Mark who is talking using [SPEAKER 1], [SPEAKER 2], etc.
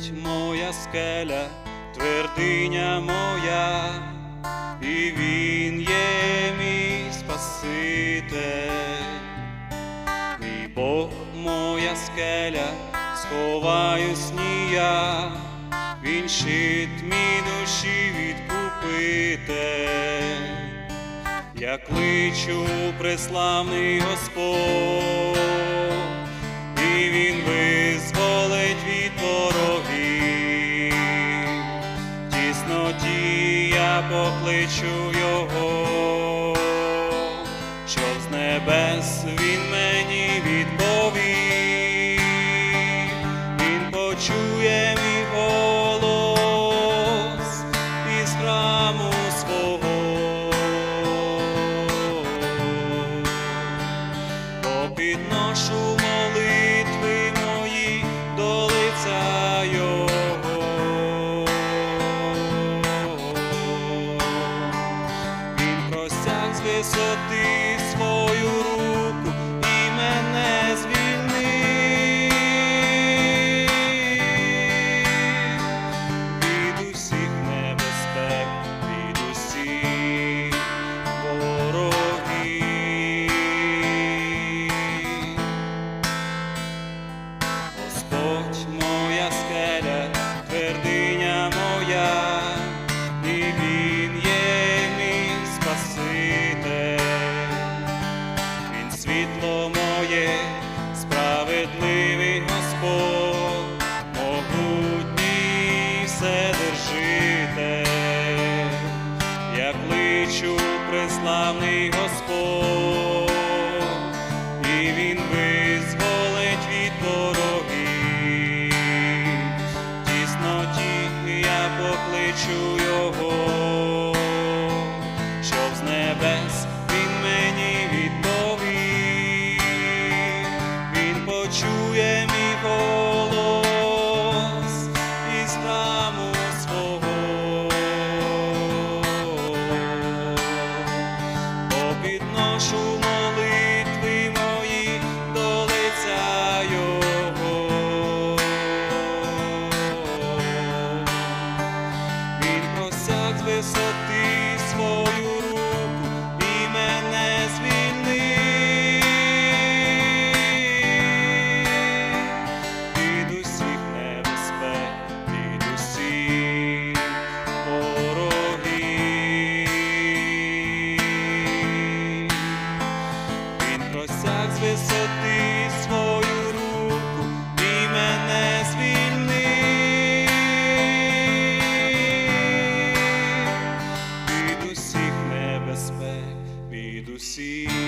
[SPEAKER 1] Господь моя скеля, твердиня моя, і Він є мій Спаситель. Мій Бог моя скеля, сховаюсь ні я, Він щит мій душі відкупитель. Я кличу преславний Господь, і Він визволить покличу Його, щоб з небес Він мені відповів. Він почує простяг моє, справедливий Господь, могутній вседержитель. Я кличу преславний Господь, і Він визволить від ворогів. В тісноті я покличу Його, голос із свого, бо підношу. see.